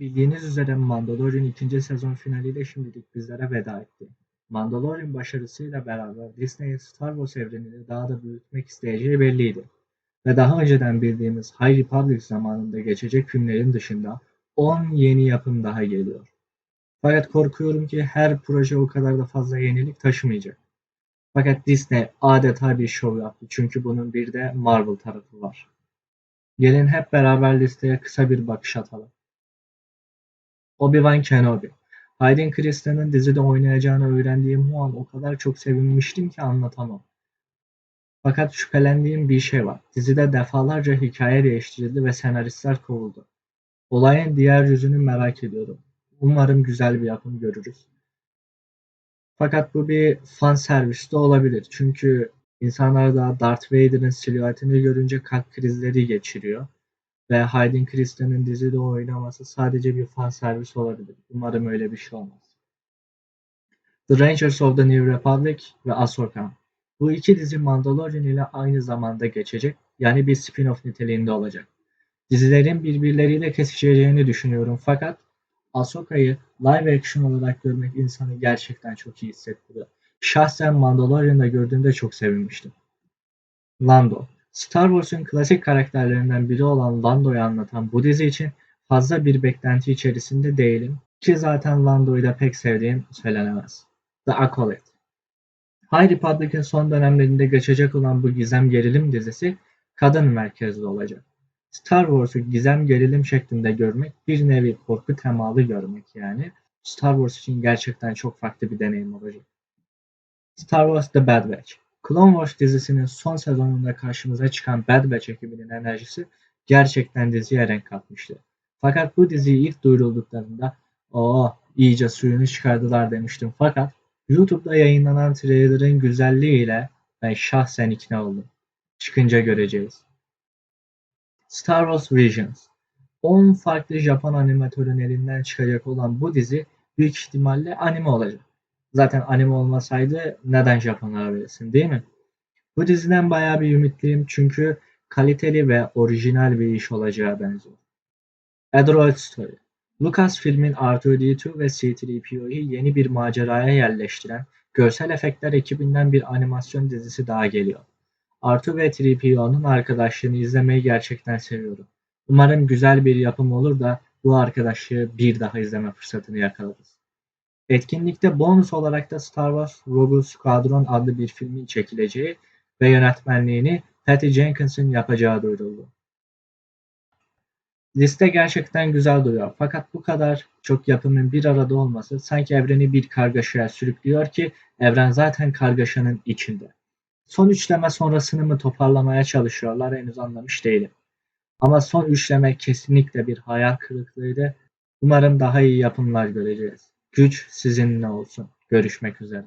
Bildiğiniz üzere Mandalorian ikinci sezon finaliyle şimdilik bizlere veda etti. Mandalorian başarısıyla beraber Disney'in Star Wars evrenini daha da büyütmek isteyeceği belliydi. Ve daha önceden bildiğimiz High Republic zamanında geçecek filmlerin dışında 10 yeni yapım daha geliyor. Fakat korkuyorum ki her proje o kadar da fazla yenilik taşımayacak. Fakat Disney adeta bir şov yaptı çünkü bunun bir de Marvel tarafı var. Gelin hep beraber listeye kısa bir bakış atalım. Obi-Wan Kenobi. Hayden Christensen'ın dizide oynayacağını öğrendiğim o an o kadar çok sevinmiştim ki anlatamam. Fakat şüphelendiğim bir şey var. Dizide defalarca hikaye değiştirildi ve senaristler kovuldu. Olayın diğer yüzünü merak ediyorum. Umarım güzel bir yapım görürüz. Fakat bu bir fan servis de olabilir. Çünkü insanlar da Darth Vader'ın silüetini görünce kalp krizleri geçiriyor. Ve Hayden Christensen'in dizide oynaması sadece bir fan servis olabilir. Umarım öyle bir şey olmaz. The Rangers of the New Republic ve Ahsoka. Bu iki dizi Mandalorian ile aynı zamanda geçecek. Yani bir spin-off niteliğinde olacak. Dizilerin birbirleriyle kesişeceğini düşünüyorum fakat Ahsoka'yı live action olarak görmek insanı gerçekten çok iyi hissettiriyor. Şahsen Mandalorian'da gördüğümde çok sevinmiştim. Lando Star Wars'un klasik karakterlerinden biri olan Lando'yu anlatan bu dizi için fazla bir beklenti içerisinde değilim ki zaten Lando'yu da pek sevdiğim söylenemez. The Acolyte High Republic'in son dönemlerinde geçecek olan bu gizem gerilim dizisi kadın merkezli olacak. Star Wars'u gizem gerilim şeklinde görmek bir nevi korku temalı görmek yani. Star Wars için gerçekten çok farklı bir deneyim olacak. Star Wars The Bad Batch Clone Wars dizisinin son sezonunda karşımıza çıkan Bad Batch ekibinin enerjisi gerçekten diziye renk katmıştı. Fakat bu diziyi ilk duyurulduklarında o iyice suyunu çıkardılar demiştim. Fakat YouTube'da yayınlanan trailer'ın güzelliğiyle ben şahsen ikna oldum. Çıkınca göreceğiz. Star Wars Visions 10 farklı Japon animatörün elinden çıkacak olan bu dizi büyük ihtimalle anime olacak. Zaten anime olmasaydı neden Japonlara verilsin değil mi? Bu diziden bayağı bir ümitliyim çünkü kaliteli ve orijinal bir iş olacağı benziyor. A Droid Story Lucasfilm'in R2-D2 ve C-3PO'yu yeni bir maceraya yerleştiren görsel efektler ekibinden bir animasyon dizisi daha geliyor. R2 ve 3PO'nun arkadaşlığını izlemeyi gerçekten seviyorum. Umarım güzel bir yapım olur da bu arkadaşlığı bir daha izleme fırsatını yakalarız. Etkinlikte bonus olarak da Star Wars Rogue Squadron adlı bir filmin çekileceği ve yönetmenliğini Patty Jenkins'in yapacağı duyuruldu. Liste gerçekten güzel duruyor fakat bu kadar çok yapımın bir arada olması sanki evreni bir kargaşaya sürüklüyor ki evren zaten kargaşanın içinde. Son üçleme sonrasını mı toparlamaya çalışıyorlar henüz anlamış değilim. Ama son üçleme kesinlikle bir hayal kırıklığıydı. Umarım daha iyi yapımlar göreceğiz. Güç sizinle olsun. Görüşmek üzere.